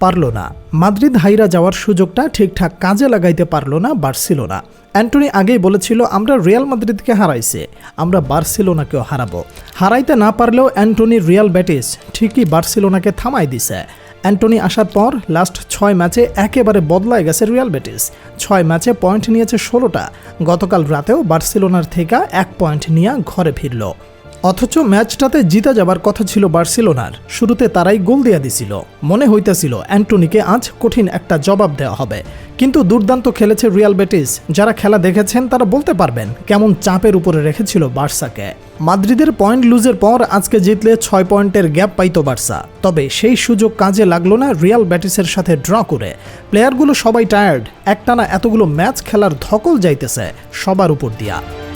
পারল না। মাদ্রিদ হাইরা যাওয়ার সুযোগটা ঠিকঠাক কাজে লাগাইতে পারল না বার্সিলোনা। অ্যান্টনি আগেই বলেছিল, আমরা রিয়াল মাদ্রিদকে হারাইছে, আমরা বার্সিলোনাকেও হারাবো। হারাইতে না পারলেও অ্যান্টনি রিয়াল ব্যাটিস ঠিকই বার্সিলোনাকে থামাই দিছে। অ্যান্টনি আসার পর লাস্ট ছয় ম্যাচে একেবারে বদলায় গেছে রিয়াল বেটিস ছয় ম্যাচে পয়েন্ট নিয়েছে ষোলোটা। গতকাল রাতেও বার্সিলোনার থেকে এক পয়েন্ট নিয়ে ঘরে ফিরল। অথচ ম্যাচটাতে জিতে যাবার কথা ছিল বার্সিলোনার। শুরুতে তারাই গোল দিয়া দিছিল। মনে হইতেছিল অ্যান্টনিকে আজ কঠিন একটা জবাব দেওয়া হবে। কিন্তু দুর্দান্ত খেলেছে রিয়াল বেটিস। যারা খেলা দেখেছেন তারা বলতে পারবেন কেমন চাপের উপরে রেখেছিল বার্সাকে। মাদ্রিদের পয়েন্ট লুজের পর আজকে জিতলে ছয় পয়েন্টের গ্যাপ পাইত বার্সা। তবে সেই সুযোগ কাজে লাগল না রিয়াল ব্যাটিসের সাথে ড্র করে। প্লেয়ারগুলো সবাই টায়ার্ড। একটানা এতগুলো ম্যাচ খেলার ধকল যাইতেছে সবার উপর দিয়া।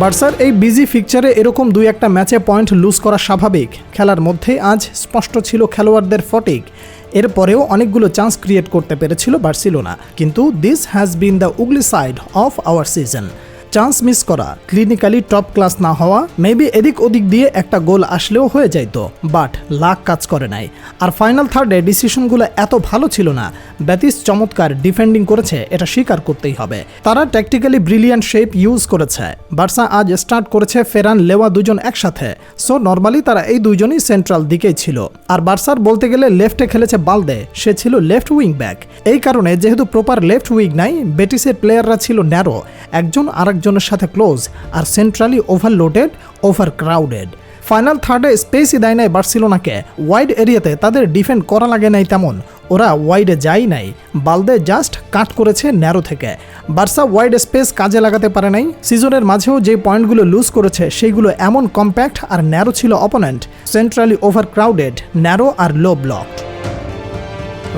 বার্সার এই বিজি ফিকচারে এরকম দুই একটা ম্যাচে পয়েন্ট লুজ করা স্বাভাবিক। খেলার মধ্যেই আজ স্পষ্ট ছিল খেলোয়াড়দের ফটিক এরপরেও অনেকগুলো চান্স ক্রিয়েট করতে পেরেছিল বার্সিলোনা। কিন্তু this has been the ugly side of our season chance miss করা ক্লিনিক্যালি টপ ক্লাস না হওয়া মেবি এদিক ওদিক দিয়ে একটা গোল আসলেও হয়ে যাইতো। বাট লাক কাজ করে নাই। আর ফাইনাল থার্ডে ডিসিশনগুলো এত ভালো ছিল না। ব্যাতিস চমৎকার ডিফেন্ডিং করেছে, এটা স্বীকার করতেই হবে। তারা ট্যাকটিক্যালি ব্রিলিয়ান্ট শেপ ইউজ করেছে। বার্সা আজ স্টার্ট করেছে ফেরান, লেওয়া দুজন একসাথে। সো নর্মালি তারা এই দুইজনই সেন্ট্রাল দিকেই ছিল। আর বার্সার বলতে গেলে লেফটে খেলেছে বালদে, সে ছিল লেফট উইং ব্যাক এই কারণে যেহেতু প্রপার লেফট উইং নাই বেটিসের প্লেয়াররা ছিল ন্যারো একজন আরেকজনের সাথে ক্লোজ আর centrally overloaded overcrowded final থার্ডে স্পেসই দেয় নাই বার্সিলোনাকে ওয়াইড এরিয়াতে তাদের ডিফেন্ড করা লাগে নাই তেমন। ওরা ওয়াইডে যায় নাই। বালদে জাস্ট কাট করেছে ন্যারো থেকে। বার্সা ওয়াইড স্পেস কাজে লাগাতে পারে নাই। সিজনের মাঝেও যে পয়েন্টগুলো লুজ করেছে, সেইগুলো এমন কম্প্যাক্ট আর ন্যারো ছিল opponent centrally overcrowded narrow আর লো ব্লক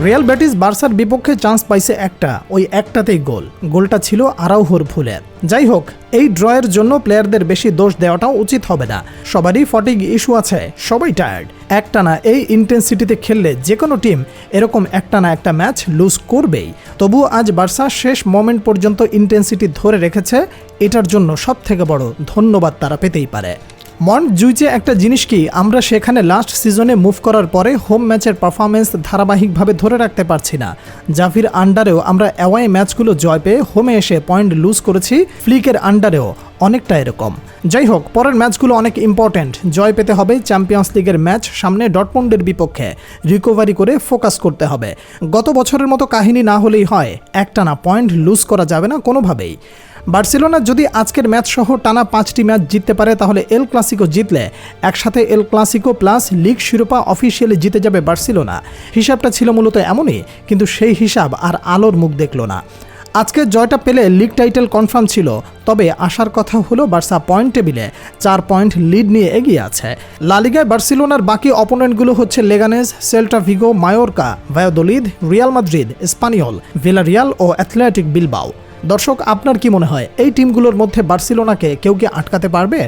রিয়াল ব্যাটিস বার্সার বিপক্ষে চান্স পাইছে একটা, ওই একটাতেই গোল। গোলটা ছিল আরাউহোর ভুলে যাই হোক, এই ড্রয়ের জন্য প্লেয়ারদের বেশি দোষ দেওয়াটাও উচিত হবে না। সবারই ফটিক ইস্যু আছে, সবাই টায়ার্ড একটানা এই ইন্টেন্সিটিতে খেললে যে কোনো টিম এরকম একটানা একটা ম্যাচ লুজ করবেই। তবু আজ বার্সা শেষ মোমেন্ট পর্যন্ত ইন্টেন্সিটি ধরে রেখেছে, এটার জন্য সব থেকে বড় ধন্যবাদ তারা পেতেই পারে। মন জুইচে একটা জিনিস কি? আমরা সেখানে লাস্ট সিজনে মুভ করার পরে হোম ম্যাচের পারফরমেন্স ধারাবাহিকভাবে ধরে রাখতে পারছি না। জাফির আন্ডারেও আমরা অ্যাওয়াই ম্যাচগুলো জয় পেয়ে হোমে এসে পয়েন্ট লুজ করেছি ফ্লিকের আন্ডারেও অনেকটা এরকম। যাই হোক, পরের ম্যাচগুলো অনেক ইম্পর্ট্যান্ট জয় পেতে হবে চ্যাম্পিয়ন্স লিগের ম্যাচ সামনে ডটমন্ডের বিপক্ষে। রিকভারি করে ফোকাস করতে হবে। গত বছরের মতো কাহিনী না হলেই হয়, একটানা পয়েন্ট লুজ করা যাবে না কোনোভাবেই। বার্সেলোনা যদি আজকের ম্যাচ সহ টানা পাঁচটি ম্যাচ জিততে পারে, তাহলে এল ক্লাসিকো জিতলে। একসাথে এল ক্লাসিকো প্লাস লিগ শিরোপা অফিসিয়ালি জিতে যাবে বার্সেলোনা। হিসাবটা ছিল মূলত এমনই, কিন্তু সেই হিসাব আর আলোর মুখ দেখল না। আজকে জয়টা পেলে লিগ টাইটেল কনফার্ম ছিল, তবে আসার কথা হলো বার্সা পয়েন্ট টেবিলে চার পয়েন্ট লিড নিয়ে এগিয়ে আছে। লালিগায় বার্সেলোনার বাকি অপোনেন্টগুলো হচ্ছে Leganes Celta Vigo, Mallorca, Valladolid, Real Madrid, Espanyol, Villarreal ও অ্যাথলেটিক বিলবাও। দর্শক আপনার কি মনে হয় এই টিমগুলোর মধ্যে বার্সিলোনাকে কেউ কি আটকাতে পারবে?